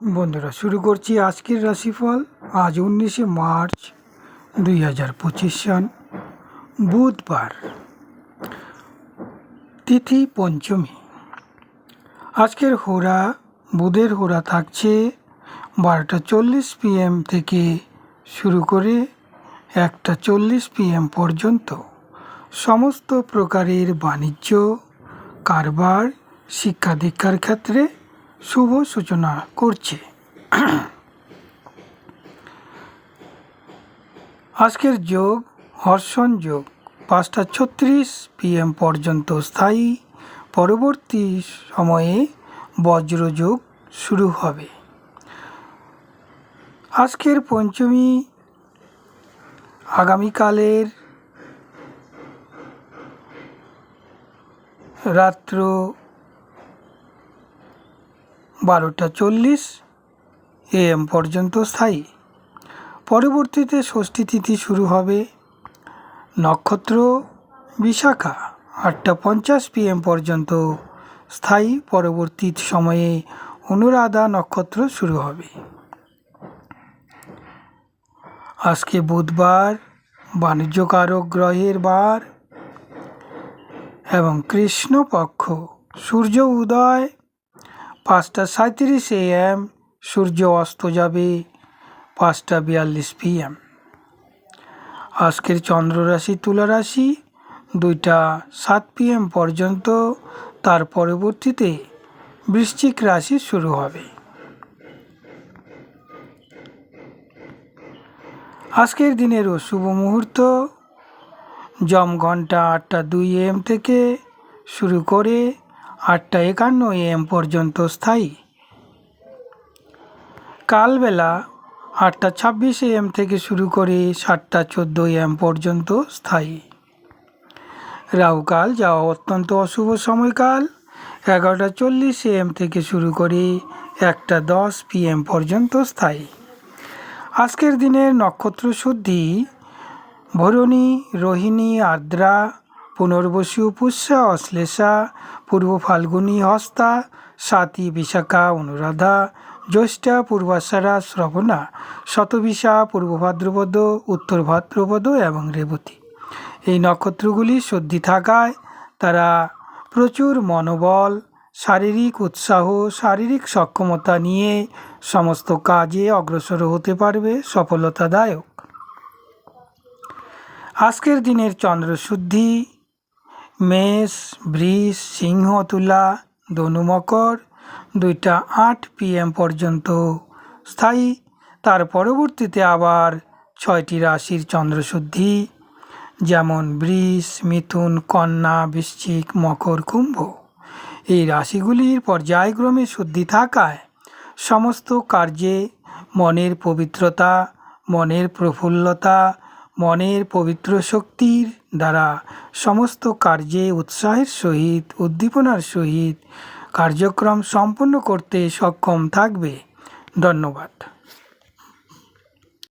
বন্ধুরা, শুরু করছি আজকের রাশিফল। আজ উনিশে মার্চ দুই হাজার পঁচিশ সন বুধবার, তিথি পঞ্চমী। আজকের হোরা বুধের হোরা থাকছে বারোটা চল্লিশ পিএম থেকে শুরু করে একটা চল্লিশ পিএম পর্যন্ত। সমস্ত প্রকারের বাণিজ্য, কারবার শিক্ষা দীক্ষার ক্ষেত্রে শুভ সূচনা করছে। আজকের যোগ, হর্ষণ যোগ, পাঁচটা ছত্রিশ পিএম পর্যন্ত স্থায়ী। পরবর্তী সময়ে বজ্রযোগ শুরু হবে। আজকের পঞ্চমী, আগামীকালের রাত্র বারোটা চল্লিশ এএম পর্যন্ত স্থায়ী। পরবর্তীতে ষষ্ঠী তিথি শুরু হবে নক্ষত্র বিশাখা, আটটা পঞ্চাশ পিএম পর্যন্ত স্থায়ী। পরবর্তী সময়ে অনুরাধা নক্ষত্র শুরু হবে। আজকে বুধবার, বাণিজ্যকারক গ্রহের বার এবং কৃষ্ণপক্ষ, সূর্য উদয় পাঁচটা সাঁত্রিশ এএম সূর্য অস্ত যাবে পাঁচটা বিয়াল্লিশ পিএম আজকের চন্দ্ররাশি তুলা রাশি দুইটা সাত পিএম পর্যন্ত, তার পরবর্তীতে বৃশ্চিক রাশি শুরু হবে। আজকের দিনের শুভ মুহূর্ত জম ঘণ্টা আটটা দুই এম থেকে শুরু করে আটটা একান্ন এম পর্যন্ত স্থায়ী। কালবেলা আটটা ছাব্বিশ এম থেকে শুরু করে সাতটা চোদ্দ এম পর্যন্ত স্থায়ী। রাহুকাল যাওয়া অত্যন্ত অশুভ সময়কাল। এগারোটা চল্লিশ এম থেকে শুরু করে একটা দশ পিএম পর্যন্ত স্থায়ী। আজকের দিনের নক্ষত্র শুদ্ধি, ভরণী, রোহিণী, আর্দ্রা পুনর্বসু পুষ্যা অশ্লেষা, পূর্ব ফাল্গুনী হস্তা, সাতী বিশাখা অনুরাধা, জ্যৈষ্ঠা পূর্বাষাঢ়া শ্রবণা, শতবিশা পূর্ব ভাদ্রপদ, উত্তর ভাদ্রপদ এবং রেবতী। এই নক্ষত্রগুলি সদ্ধি থাকায় তারা প্রচুর মনোবল, শারীরিক উৎসাহ, শারীরিক সক্ষমতা নিয়ে সমস্ত কাজে অগ্রসর হতে পারবে সফলতাদায়ক। আজকের দিনের চন্দ্রশুদ্ধি মেষ, বৃষ, সিংহ, তুলা ধনু মকর দুইটা আট পিএম পর্যন্ত। স্থায়ী। তার পরবর্তীতে আবার ছয়টি রাশির চন্দ্রশুদ্ধি, যেমন বৃষ, মিথুন, কন্যা, বৃশ্চিক, মকর, কুম্ভ। এই রাশিগুলির পর্যায়ক্রমে শুদ্ধি থাকায় সমস্ত কার্যে মনের পবিত্রতা, মনের প্রফুল্লতা মনের পবিত্র শক্তির দ্বারা সমস্ত কার্যে উৎসাহের সহিত, উদ্দীপনার সহিত কার্যক্রম সম্পন্ন করতে সক্ষম থাকবে। ধন্যবাদ।